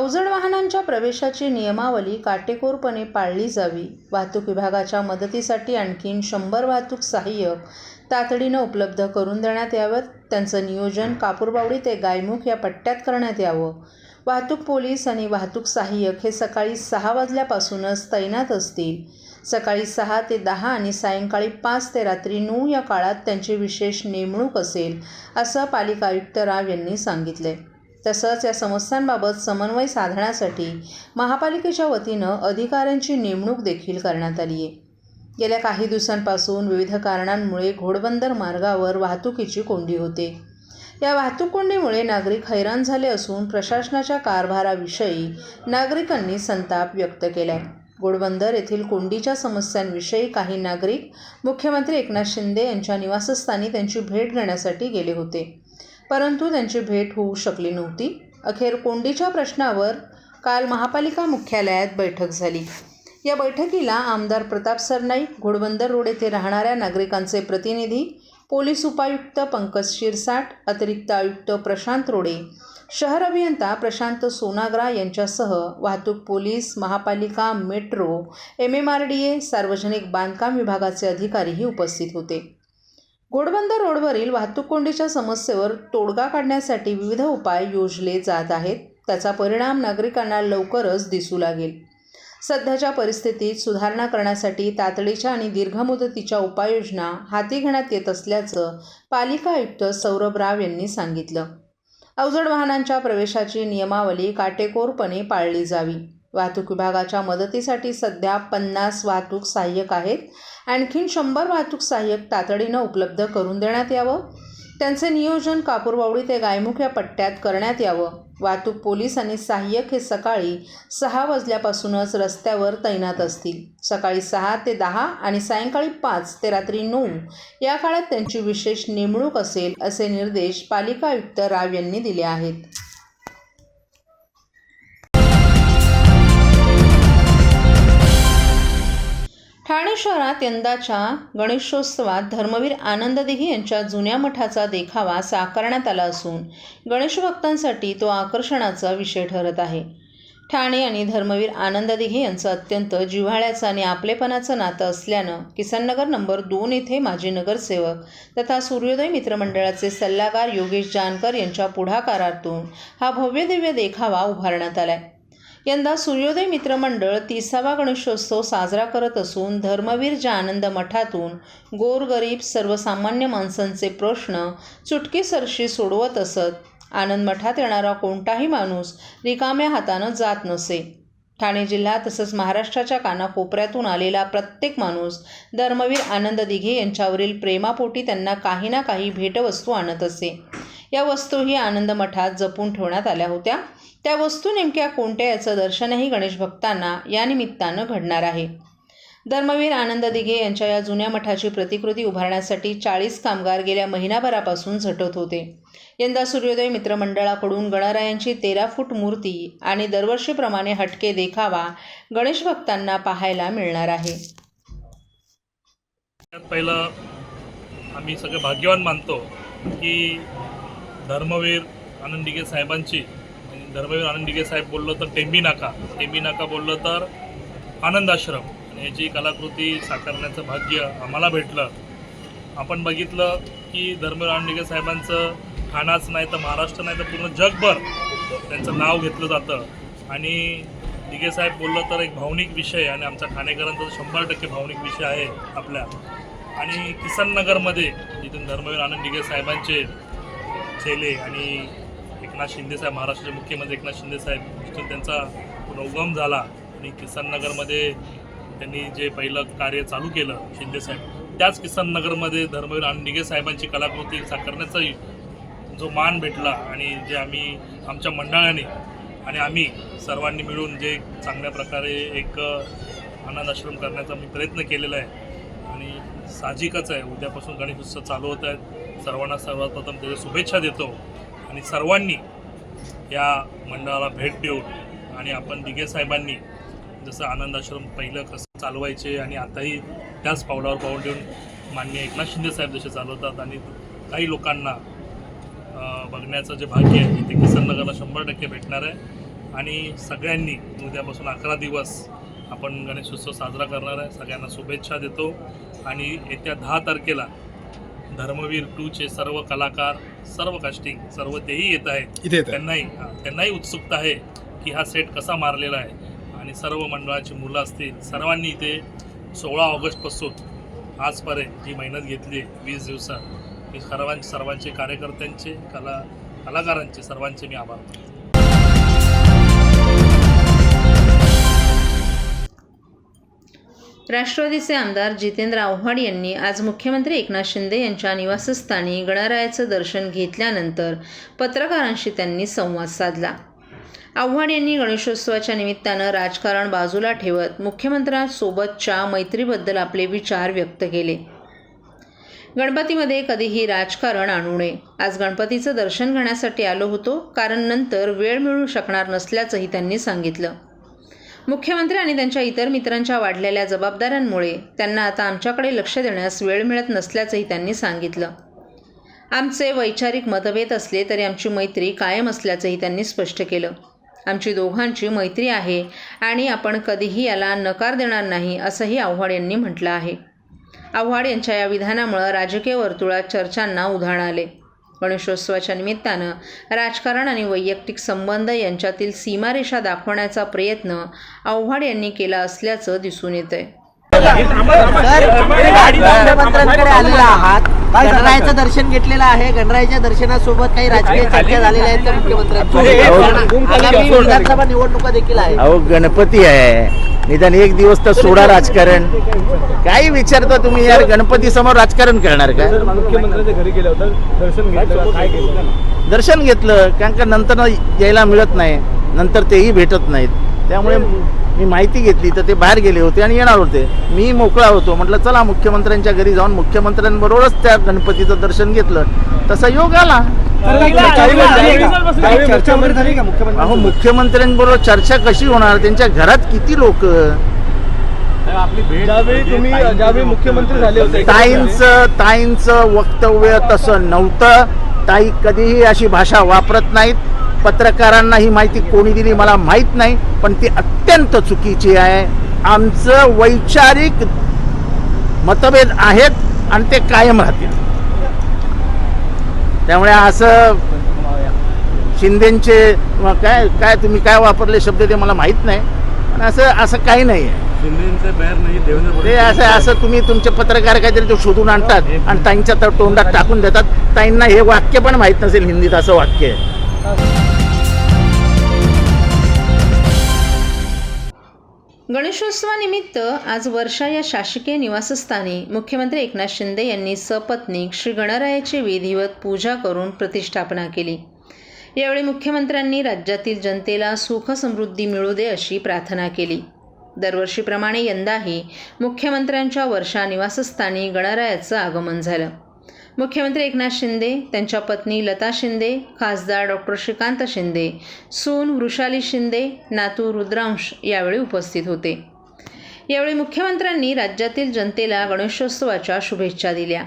अवजड वाहनांच्या प्रवेशाची नियमावली काटेकोरपणे पाळली जावी. वाहतूक विभागाच्या मदतीसाठी आणखीन शंभर वाहतूक सहाय्यक तातडीनं उपलब्ध करून देण्यात यावं त्यांचं नियोजन कापूरबावडी ते गायमुख या पट्ट्यात करण्यात यावं. वाहतूक पोलीस आणि वाहतूक सहाय्यक हे सकाळी सहा वाजल्यापासूनच तैनात असतील. सकाळी सहा ते दहा आणि सायंकाळी पाच ते रात्री नऊ या काळात त्यांची विशेष नेमणूक असेल असं पालिका आयुक्त राव यांनी सांगितले तसंच या समस्यांबाबत समन्वय साधण्यासाठी महापालिकेच्या वतीनं अधिकाऱ्यांची नेमणूक देखील करण्यात आली आहे. गेल्या काही दिवसांपासून विविध कारणांमुळे घोडबंदर मार्गावर वाहतुकीची कोंडी होते. या वाहतूक कोंडीमुळे नागरिक हैराण झाले असून प्रशासनाच्या कारभाराविषयी नागरिकांनी संताप व्यक्त केला आहे घोडबंदर येथील कोंडीच्या समस्यांविषयी काही नागरिक मुख्यमंत्री एकनाथ शिंदे यांच्या निवासस्थानी त्यांची भेट घेण्यासाठी गेले होते. परंतु त्यांची भेट होऊ शकली नव्हती. अखेर कोंडीच्या प्रश्नावर काल महापालिका मुख्यालयात बैठक झाली. या बैठकीला आमदार प्रताप सरनाईक घोडबंदर रोड येथे राहणाऱ्या नागरिकांचे प्रतिनिधी पोलीस उपायुक्त पंकज शिरसाट अतिरिक्त आयुक्त प्रशांत रोडे शहर अभियंता प्रशांत सोनाग्रा यांच्यासह वाहतूक पोलीस महापालिका metro M M R D A सार्वजनिक बांधकाम विभागाचे अधिकारीही उपस्थित होते. घोडबंदर रोडवरील वाहतूक कोंडीच्या समस्येवर तोडगा काढण्यासाठी विविध उपाय योजले जात आहेत. त्याचा परिणाम नागरिकांना लवकरच दिसू लागेल. सध्याच्या परिस्थितीत सुधारणा करण्यासाठी तातडीच्या आणि दीर्घमुदतीच्या उपाययोजना हाती घेण्यात येत असल्याचं पालिका आयुक्त सौरभ राव यांनी सांगितलं. अवजड वाहनांच्या प्रवेशाची नियमावली काटेकोरपणे पाळली जावी. वाहतूक विभागाच्या मदतीसाठी सध्या पन्नास वाहतूक सहाय्यक आहेत. आणखीन शंभर वाहतूक सहाय्यक तातडीनं उपलब्ध करून देण्यात यावं. त्यांचे नियोजन कापूरबावडी ते गायमुख या पट्ट्यात करण्यात यावं. वाहतूक पोलीस आणि सहाय्यक हे सकाळी सहा वाजल्यापासूनच रस्त्यावर तैनात असतील. सकाळी सहा ते दहा आणि सायंकाळी पाच ते रात्री नऊ या काळात त्यांची विशेष नेमणूक असेल असे निर्देश पालिका आयुक्त राव यांनी दिले आहेत. ठाणे शहरात यंदाच्या गणेशोत्सवात धर्मवीर आनंद दिघे यांच्या जुन्या मठाचा देखावा साकारण्यात आला असून गणेश भक्तांसाठी तो आकर्षणाचा विषय ठरत आहे. ठाणे आणि धर्मवीर आनंद दिघे यांचं अत्यंत जिव्हाळ्याचं आणि आपलेपणाचं नातं असल्यानं किसननगर नंबर दोन येथे माजी नगरसेवक तथा सूर्योदय मित्रमंडळाचे सल्लागार योगेश जानकर यांच्या पुढाकारातून हा भव्यदिव्य देखावा उभारण्यात आला आहे यंदा सूर्योदय मित्रमंडळ तिसावा गणेशोत्सव साजरा करत असून धर्मवीर जानंद आनंद मठातून गोरगरीब सर्वसामान्य माणसांचे प्रश्न चुटकीसरशी सोडवत असत. आनंद मठात येणारा कोणताही माणूस रिकाम्या हातानं जात नसे. ठाणे जिल्हा तसंच महाराष्ट्राच्या कानाकोपऱ्यातून आलेला प्रत्येक माणूस धर्मवीर आनंद दिघे यांच्यावरील प्रेमापोटी त्यांना काही ना काही भेटवस्तू आणत असे. या वस्तूही आनंद मठात जपून ठेवण्यात आल्या होत्या. त्या वस्तू नेमक्या कोणत्या याचं दर्शनही गणेश भक्तांना या निमित्तानं घडणार आहे. धर्मवीर आनंद दिघे यांच्या या जुन्या मठाची प्रतिकृती उभारण्यासाठी चाळीस कामगार गेल्या महिनाभरापासून झटत होते. यंदा सूर्योदय मित्रमंडळाकडून गणरायांची तेरा फूट मूर्ती आणि दरवर्षीप्रमाणे हटके देखावा गणेश भक्तांना पाहायला मिळणार आहे. पहिलं आम्ही सगळे भाग्यवान मानतो की धर्मवीर आनंदिगे साहेबांची आणि धर्मवीर आनंदिगे साहेब बोललो तर टेंबी नाका. टेंबी नाका बोललो तर आनंद आश्रम. याची कलाकृती साकारण्याचं भाग्य आम्हाला भेटलं. आपण बघितलं की धर्मवीर आनंदिगे साहेबांचं ठाणाच नाही तर महाराष्ट्र नाही तर पूर्ण जगभर त्यांचं नाव घेतलं जातं. आणि दिघे साहेब बोललं तर एक भावनिक विषय आणि आमचा ठाणेकरांचा शंभर टक्के भावनिक विषय आहे आपल्या. आणि किसन नगरमध्ये जिथून धर्मवीर आनंद दिघे साहेबांचे चेले आणि एकनाथ शिंदेसाहेब महाराष्ट्राचे मुख्यमंत्री एकनाथ शिंदेसाहेब तिथून त्यांचा उगम झाला. आणि किसन नगरमध्ये त्यांनी जे पहिलं कार्य चालू केलं शिंदेसाहेब त्याच किसन नगरमध्ये धर्मवीर आणि दिघे साहेबांची कलाकृती साकारण्याचाही जो मान भेटला आणि जे आम्ही आमच्या मंडळाने आणि आम्ही सर्वांनी मिळून जे चांगल्या प्रकारे एक आनंद आश्रम करण्याचा मी प्रयत्न केलेला आहे. आणि साहजिकच आहे. उद्यापासून गणेश उत्सव चालू होत आहेत. सर्वांना सर्वप्रथम त्याच्या शुभेच्छा देतो. आणि सर्वांनी या मंडळाला भेट देऊन आणि आपण दिघे साहेबांनी जसं आनंदाश्रम पहिलं कसं चालवायचे आणि आताही त्याच पावलावर पाऊल ठेवून माननीय एकनाथ शिंदे साहेब जसे चालवतात आणि काही लोकांना बघण्याचं जे भाग्य आहे ते किसन नगरला शंभर टक्के भेटणार आहे. आणि सगळ्यांनी उद्यापासून अकरा दिवस आपण गणेशोत्सव साजरा करणार आहे. सगळ्यांना शुभेच्छा देतो. आणि येत्या दहा तारखेला धर्मवीर टूचे सर्व कलाकार सर्व कास्टिंग सर्व तेही येत आहेत इथे. त्यांनाही हा, त्यांनाही उत्सुकता आहे की हा सेट कसा मारलेला आहे. आणि सर्व मंडळाची मुलं असतील सर्वांनी इथे सोळा ऑगस्टपासून आजपर्यंत जी मेहनत घेतली आहे वीस दिवसात मी सर्वांचे सर्वांचे कार्यकर्त्यांचे कला कलाकारांचे सर्वांचे मी आभार मानतो. राष्ट्रवादीचे आमदार जितेंद्र आव्हाड यांनी आज मुख्यमंत्री एकनाथ शिंदे यांच्या निवासस्थानी गणरायाचं दर्शन घेतल्यानंतर पत्रकारांशी त्यांनी संवाद साधला. आव्हाड यांनी गणेशोत्सवाच्या निमित्तानं राजकारण बाजूला ठेवत मुख्यमंत्र्यांसोबतच्या मैत्रीबद्दल आपले विचार व्यक्त केले. गणपतीमध्ये कधीही राजकारण आणू नये. आज गणपतीचं दर्शन घेण्यासाठी आलो होतो कारण नंतर वेळ मिळू शकणार नसल्याचंही त्यांनी सांगितलं. मुख्यमंत्री आणि त्यांच्या इतर मित्रांच्या वाढलेल्या जबाबदाऱ्यांमुळे त्यांना आता आमच्याकडे लक्ष देण्यास वेळ मिळत नसल्याचंही त्यांनी सांगितलं. आमचे वैचारिक मतभेद असले तरी आमची मैत्री कायम असल्याचंही त्यांनी स्पष्ट केलं. आमची दोघांची मैत्री आहे आणि आपण कधीही याला नकार देणार नाही असंही आव्हाड यांनी म्हटलं आहे. आव्हाड यांच्या या विधानामुळं राजकीय वर्तुळात चर्चांना उधाण आले. गणेशोत्सवाच्या निमित्तानं राजकारण आणि वैयक्तिक संबंध यांच्यातील सीमारेषा दाखवण्याचा प्रयत्न आव्हाड यांनी केला असल्याचं दिसून येतंय. आहात. गणरायाचं दर्शन घेतलेलं आहे. गणरायाच्या दर्शनासोबत काही राजकीय चर्चा झालेल्या आहेत त्या मुख्यमंत्र्यांच्या आगामी विधानसभा निवडणुका देखील आहे अहो गणपती आहे. निदान एक दिवस तर सोडा राजकारण. काही विचारता तुम्ही यार गणपती समोर राजकारण करणार का? मुख्यमंत्र्यांच्या घरी गेलं होतं दर्शन घेतलं काय केलं दर्शन घेतलं कारण का नंतर यायला मिळत नाही. नंतर तेही भेटत नाहीत. त्यामुळे मी माहिती घेतली तर ते बाहेर गेले होते आणि येणार होते. मी मोकळा होतो. म्हटलं चला मुख्यमंत्र्यांच्या घरी जाऊन मुख्यमंत्र्यांबरोबरच त्या गणपतीचं दर्शन घेतलं. तसा योग आला. काही चर्चा वगैरे झाली का मुख्यमंत्री? अहो मुख्यमंत्र्यांबरोबर चर्चा कशी होणार? त्यांच्या घरात किती लोक? ज्यावेळी तुम्ही ज्यावेळी मुख्यमंत्री झाले होते. ताईंचं ताईंचं वक्तव्य तसं नव्हतं. ताई कधीही अशी भाषा वापरत नाहीत. पत्रकारांना ही माहिती कोणी दिली मला माहीत नाही पण ती अत्यंत चुकीची आहे. आमचं वैचारिक मतभेद आहेत आणि ते कायम राहतील. त्यामुळे असं शिंदेचे काय काय तुम्ही काय वापरले शब्द ते मला माहीत नाही. पण असं असं काही नाही आहे. ते असं असं तुम्ही तुमचे पत्रकार काहीतरी ते शोधून आणतात आणि ताईंच्या त- तोंडात टाकून देतात. ताईंना हे वाक्य पण माहीत नसेल हिंदीत असं वाक्य आहे. गणेशोत्सवानिमित्त आज वर्षा या शासकीय निवासस्थानी मुख्यमंत्री एकनाथ शिंदे यांनी सपत्नीक श्री गणरायाची विधिवत पूजा करून प्रतिष्ठापना केली. यावेळी मुख्यमंत्र्यांनी राज्यातील जनतेला सुख समृद्धी मिळू दे अशी प्रार्थना केली. दरवर्षीप्रमाणे यंदाही मुख्यमंत्र्यांच्या वर्षा निवासस्थानी गणरायाचं आगमन झालं. मुख्यमंत्री एकनाथ शिंदे त्यांच्या पत्नी लता शिंदे खासदार डॉक्टर श्रीकांत शिंदे सून वृषाली शिंदे नातू रुद्रांश यावेळी उपस्थित होते. यावेळी मुख्यमंत्र्यांनी राज्यातील जनतेला गणेशोत्सवाच्या शुभेच्छा दिल्या.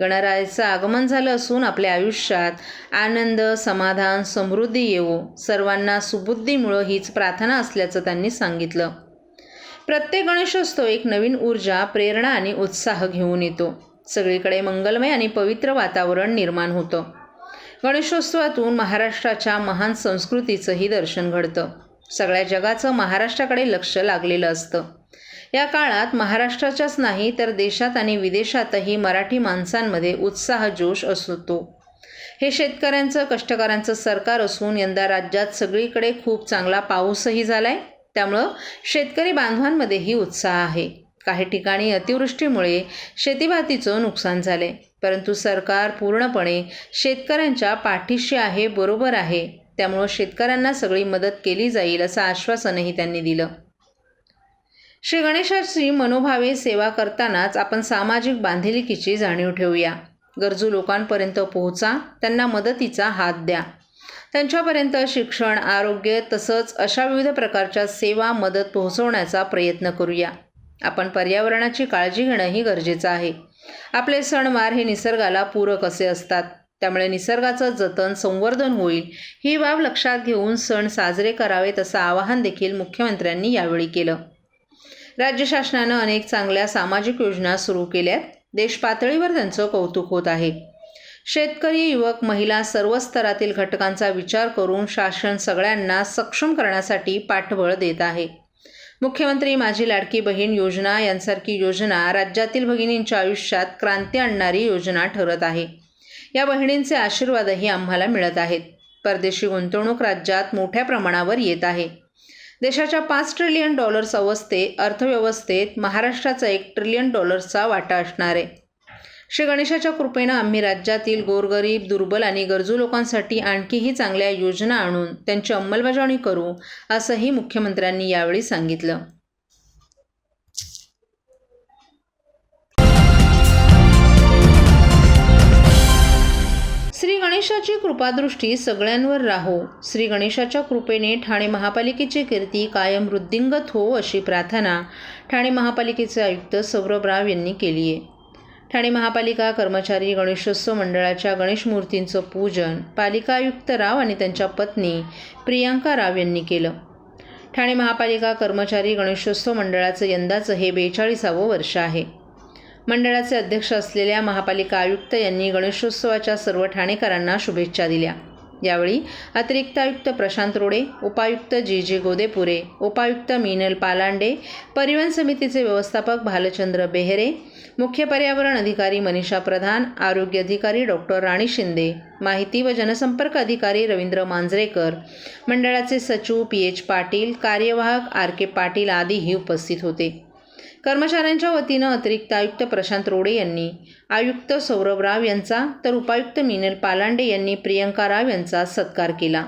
गणरायाचं आगमन झालं असून आपल्या आयुष्यात आनंद समाधान समृद्धी येवो सर्वांना सुबुद्धीमुळं हीच प्रार्थना असल्याचं त्यांनी सांगितलं. प्रत्येक गणेशोत्सव एक नवीन ऊर्जा प्रेरणा आणि उत्साह घेऊन येतो. सगळीकडे मंगलमय आणि पवित्र वातावरण निर्माण होतं. गणेशोत्सवातून महाराष्ट्राच्या महान संस्कृतीचंही दर्शन घडतं. सगळ्या जगाचं महाराष्ट्राकडे लक्ष लागलेलं असतं. या काळात महाराष्ट्राच्याच नाही तर देशात आणि विदेशातही मराठी माणसांमध्ये उत्साह जोश असतो. हे शेतकऱ्यांचं कष्टकऱ्यांचं सरकार असून यंदा राज्यात सगळीकडे खूप चांगला पाऊसही झाला आहे त्यामुळं शेतकरी बांधवांमध्येही उत्साह आहे. काही ठिकाणी अतिवृष्टीमुळे शेतीभातीचं नुकसान झाले. परंतु सरकार पूर्णपणे शेतकऱ्यांच्या पाठीशी आहे बरोबर आहे. त्यामुळं शेतकऱ्यांना सगळी मदत केली जाईल असं आश्वासनही त्यांनी दिलं. श्री गणेशाची मनोभावे सेवा करतानाच आपण सामाजिक बांधिलकीची जाणीव ठेवूया. गरजू लोकांपर्यंत पोहोचा त्यांना मदतीचा हात द्या. त्यांच्यापर्यंत शिक्षण आरोग्य तसंच अशा विविध प्रकारच्या सेवा मदत पोहोचवण्याचा प्रयत्न करूया. आपण पर्यावरणाची काळजी घेणंही गरजेचं आहे. आपले सणवार हे निसर्गाला पूरक असे असतात. त्यामुळे निसर्गाचं जतन संवर्धन होईल ही बाब लक्षात घेऊन सण साजरे करावेत असं आवाहन देखील मुख्यमंत्र्यांनी यावेळी केलं. राज्य शासनानं अनेक चांगल्या सामाजिक योजना सुरू केल्यात. देशपातळीवर त्यांचं कौतुक होत आहे. शेतकरी युवक महिला सर्व स्तरातील घटकांचा विचार करून शासन सगळ्यांना सक्षम करण्यासाठी पाठबळ देत आहे. मुख्यमंत्री माझी लाडकी बहीण योजना यांसारखी योजना राज्यातील भगिनींच्या आयुष्यात क्रांती आणणारी योजना ठरत आहे. या बहिणींचे आशीर्वादही आम्हाला मिळत आहेत. परदेशी गुंतवणूक राज्यात मोठ्या प्रमाणावर येत आहे. देशाच्या पाच ट्रिलियन डॉलर्स अवस्थे अर्थव्यवस्थेत महाराष्ट्राचा एक ट्रिलियन डॉलर्सचा वाटा असणार आहे. श्री गणेशाच्या कृपेनं आम्ही राज्यातील गोरगरीब दुर्बल आणि गरजू लोकांसाठी आणखीही चांगल्या योजना आणून त्यांची अंमलबजावणी करू असंही मुख्यमंत्र्यांनी यावेळी सांगितलं. श्री गणेशाची कृपादृष्टी सगळ्यांवर राहो. श्री गणेशाच्या कृपेने ठाणे महापालिकेची कीर्ती कायम वृद्धिंगत हो अशी प्रार्थना ठाणे महापालिकेचे आयुक्त सौरभ राव यांनी केली आहे ठाणे महापालिका कर्मचारी गणेशोत्सव मंडळाच्या गणेश मूर्तींचं पूजन पालिका आयुक्त राव आणि त्यांच्या पत्नी प्रियांका राव यांनी केलं. ठाणे महापालिका कर्मचारी गणेशोत्सव मंडळाचं यंदाचं हे बेचाळीसावं वर्ष आहे. मंडळाचे अध्यक्ष असलेल्या महापालिका आयुक्त यांनी गणेशोत्सवाच्या सर्व ठाणेकरांना शुभेच्छा दिल्या. यावेळी अतिरिक्त आयुक्त प्रशांत रोडे उपायुक्त जी जे गोदेपुरे उपायुक्त मीनल पालांडे परिवहन समितीचे व्यवस्थापक भालचंद्र बेहरे मुख्य पर्यावरण अधिकारी मनीषा प्रधान आरोग्य अधिकारी डॉक्टर राणी शिंदे माहिती व जनसंपर्क अधिकारी रवींद्र मांजरेकर मंडळाचे सचिव पी एच पाटील कार्यवाहक आर के पाटील आदीही उपस्थित होते. कर्मचाऱ्यांच्या वतीनं अतिरिक्त आयुक्त प्रशांत रोडे यांनी आयुक्त सौरभ राव यांचा तर उपायुक्त मिनल पालांडे यांनी प्रियंका राव यांचा सत्कार केला.